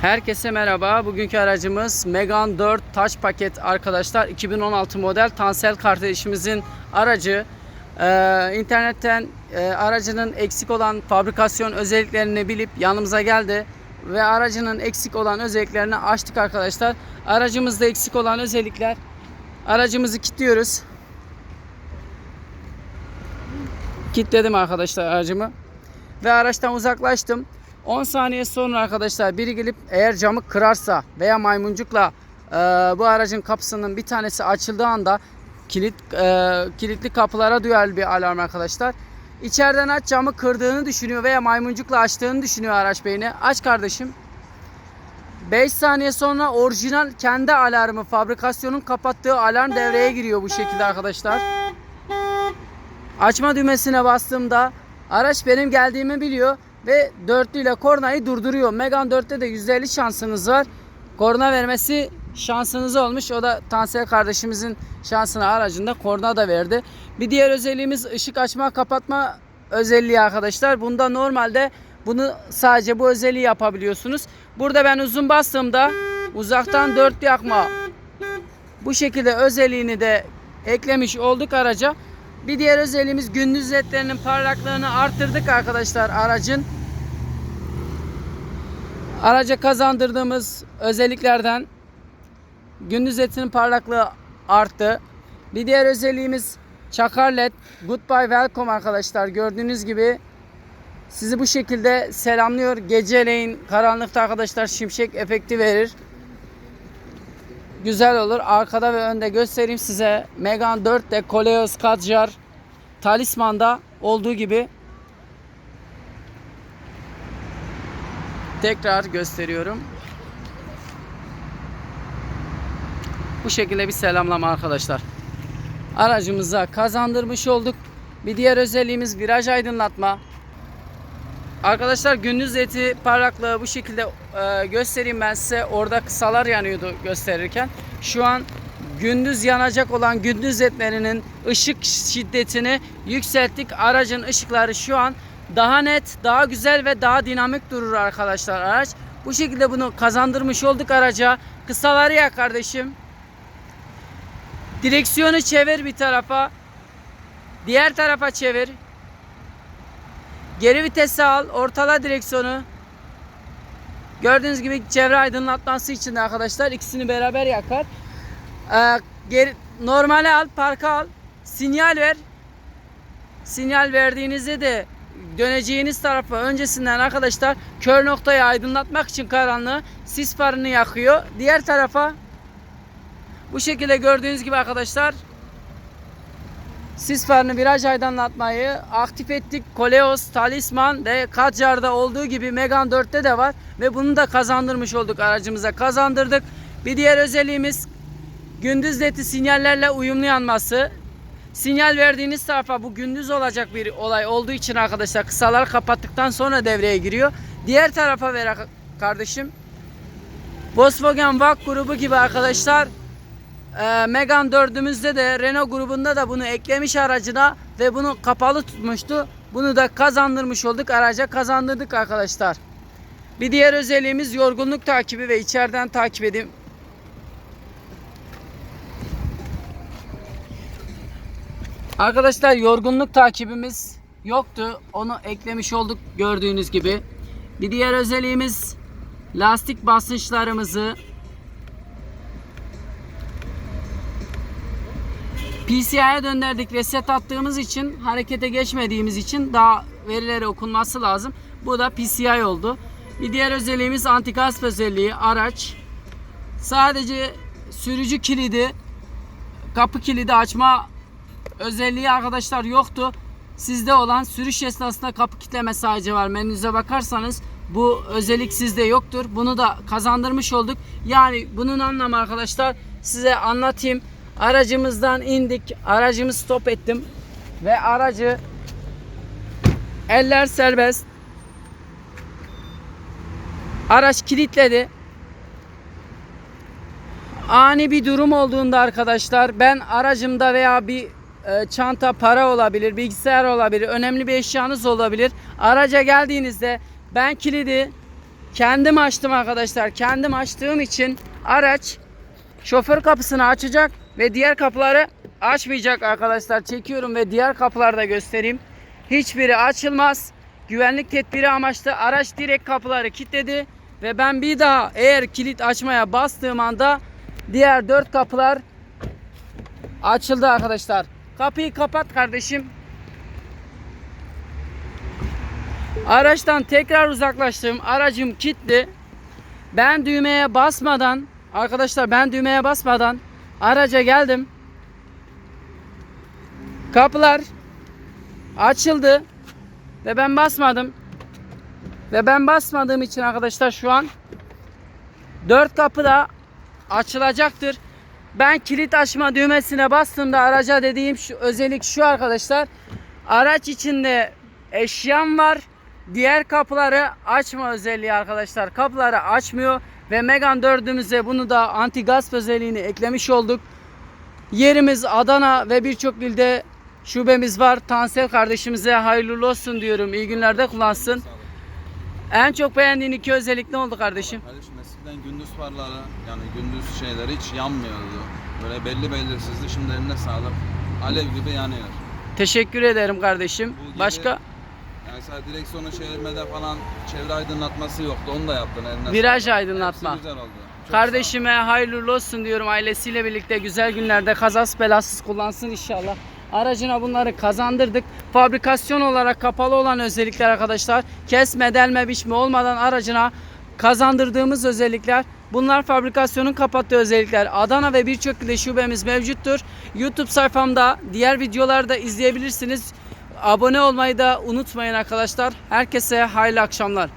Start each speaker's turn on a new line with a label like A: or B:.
A: Herkese merhaba. Bugünkü aracımız Megane 4 Touch paket arkadaşlar. 2016 model Tansel kardeşimizin aracı. Ee, internetten e, aracının eksik olan fabrikasyon özelliklerini bilip yanımıza geldi. Ve aracının eksik olan özelliklerini açtık arkadaşlar. Aracımızda eksik olan özellikler. Aracımızı kilitliyoruz. Kilitledim arkadaşlar aracımı. Ve araçtan uzaklaştım. 10 saniye sonra arkadaşlar biri gelip eğer camı kırarsa veya maymuncukla e, bu aracın kapısının bir tanesi açıldığı anda kilit e, kilitli kapılara duyar bir alarm arkadaşlar. İçeriden aç camı kırdığını düşünüyor veya maymuncukla açtığını düşünüyor araç beyni. Aç kardeşim. 5 saniye sonra orijinal kendi alarmı fabrikasyonun kapattığı alarm devreye giriyor bu şekilde arkadaşlar. Açma düğmesine bastığımda araç benim geldiğimi biliyor ve dörtlü ile kornayı durduruyor. Megane 4'te de %50 şansınız var. Korna vermesi şansınız olmuş. O da Tansel kardeşimizin şansına aracında korna da verdi. Bir diğer özelliğimiz ışık açma kapatma özelliği arkadaşlar. Bunda normalde bunu sadece bu özelliği yapabiliyorsunuz. Burada ben uzun bastığımda uzaktan dörtlü yakma bu şekilde özelliğini de eklemiş olduk araca. Bir diğer özelliğimiz gündüz ledlerinin parlaklığını arttırdık arkadaşlar aracın. Araca kazandırdığımız özelliklerden gündüz ledinin parlaklığı arttı. Bir diğer özelliğimiz çakar led. Goodbye welcome arkadaşlar. Gördüğünüz gibi sizi bu şekilde selamlıyor. Geceleyin karanlıkta arkadaşlar şimşek efekti verir güzel olur. Arkada ve önde göstereyim size. Megane 4'te Koleos Kadjar Talisman'da olduğu gibi tekrar gösteriyorum. Bu şekilde bir selamlama arkadaşlar. Aracımıza kazandırmış olduk. Bir diğer özelliğimiz viraj aydınlatma. Arkadaşlar gündüz eti parlaklığı bu şekilde e, göstereyim ben size. Orada kısalar yanıyordu gösterirken. Şu an gündüz yanacak olan gündüz etlerinin ışık şiddetini yükselttik. Aracın ışıkları şu an daha net, daha güzel ve daha dinamik durur arkadaşlar araç. Bu şekilde bunu kazandırmış olduk araca. Kısaları ya kardeşim. Direksiyonu çevir bir tarafa. Diğer tarafa çevir. Geri vitesi al, ortala direksiyonu. Gördüğünüz gibi çevre aydınlatması için de arkadaşlar ikisini beraber yakar. Ee, geri, normale al, parka al. Sinyal ver. Sinyal verdiğinizde de döneceğiniz tarafa öncesinden arkadaşlar kör noktayı aydınlatmak için karanlığı sis farını yakıyor. Diğer tarafa bu şekilde gördüğünüz gibi arkadaşlar Sis farını viraj aydınlatmayı aktif ettik. Koleos, Talisman ve Kadjar'da olduğu gibi Megane 4'te de var. Ve bunu da kazandırmış olduk aracımıza. Kazandırdık. Bir diğer özelliğimiz gündüz ledi sinyallerle uyumlu yanması. Sinyal verdiğiniz tarafa bu gündüz olacak bir olay olduğu için arkadaşlar kısalar kapattıktan sonra devreye giriyor. Diğer tarafa ver kardeşim. Volkswagen VAK grubu gibi arkadaşlar e, Megane 4'ümüzde de Renault grubunda da bunu eklemiş aracına ve bunu kapalı tutmuştu. Bunu da kazandırmış olduk. Araca kazandırdık arkadaşlar. Bir diğer özelliğimiz yorgunluk takibi ve içeriden takip edin. Arkadaşlar yorgunluk takibimiz yoktu. Onu eklemiş olduk gördüğünüz gibi. Bir diğer özelliğimiz lastik basınçlarımızı PCI'ye döndürdük reset attığımız için harekete geçmediğimiz için daha verileri okunması lazım. Bu da PCI oldu. Bir diğer özelliğimiz anti-gasp özelliği araç. Sadece sürücü kilidi, kapı kilidi açma özelliği arkadaşlar yoktu. Sizde olan sürüş esnasında kapı kilitleme sadece var. Menünüze bakarsanız bu özellik sizde yoktur. Bunu da kazandırmış olduk. Yani bunun anlamı arkadaşlar size anlatayım. Aracımızdan indik. Aracımı stop ettim. Ve aracı eller serbest. Araç kilitledi. Ani bir durum olduğunda arkadaşlar ben aracımda veya bir çanta para olabilir, bilgisayar olabilir, önemli bir eşyanız olabilir. Araca geldiğinizde ben kilidi kendim açtım arkadaşlar. Kendim açtığım için araç şoför kapısını açacak ve diğer kapıları açmayacak arkadaşlar. Çekiyorum ve diğer kapıları da göstereyim. Hiçbiri açılmaz. Güvenlik tedbiri amaçlı araç direkt kapıları kilitledi ve ben bir daha eğer kilit açmaya bastığım anda diğer dört kapılar açıldı arkadaşlar. Kapıyı kapat kardeşim. Araçtan tekrar uzaklaştım. Aracım kilitli. Ben düğmeye basmadan arkadaşlar ben düğmeye basmadan araca geldim. Kapılar açıldı ve ben basmadım. Ve ben basmadığım için arkadaşlar şu an dört kapı da açılacaktır. Ben kilit açma düğmesine bastığımda araca dediğim şu özellik şu arkadaşlar. Araç içinde eşyam var. Diğer kapıları açma özelliği arkadaşlar. Kapıları açmıyor ve Megan 4'ümüze bunu da anti gasp özelliğini eklemiş olduk. Yerimiz Adana ve birçok ilde şubemiz var. Tansel kardeşimize hayırlı olsun diyorum. İyi günlerde kullansın. En çok beğendiğin iki özellik ne oldu kardeşim?
B: Kardeşim eskiden gündüz farları yani gündüz şeyleri hiç yanmıyordu. Böyle belli belirsizdi. Şimdi eline sağlık. Alev gibi yanıyor.
A: Teşekkür ederim kardeşim.
B: Bu geri-
A: Başka
B: Yani mesela direksiyonu çevirmede falan çevre aydınlatması yoktu. Onu da yaptın eline
A: Viraj
B: sağlık.
A: aydınlatma.
B: Hepsi güzel oldu. Çok
A: kardeşime hayırlı olsun diyorum. Ailesiyle birlikte güzel günlerde kazas belasız kullansın inşallah. Aracına bunları kazandırdık. Fabrikasyon olarak kapalı olan özellikler arkadaşlar. Kesme, delme, biçme olmadan aracına kazandırdığımız özellikler. Bunlar fabrikasyonun kapattığı özellikler. Adana ve birçok ilde şubemiz mevcuttur. YouTube sayfamda diğer videoları da izleyebilirsiniz. Abone olmayı da unutmayın arkadaşlar. Herkese hayırlı akşamlar.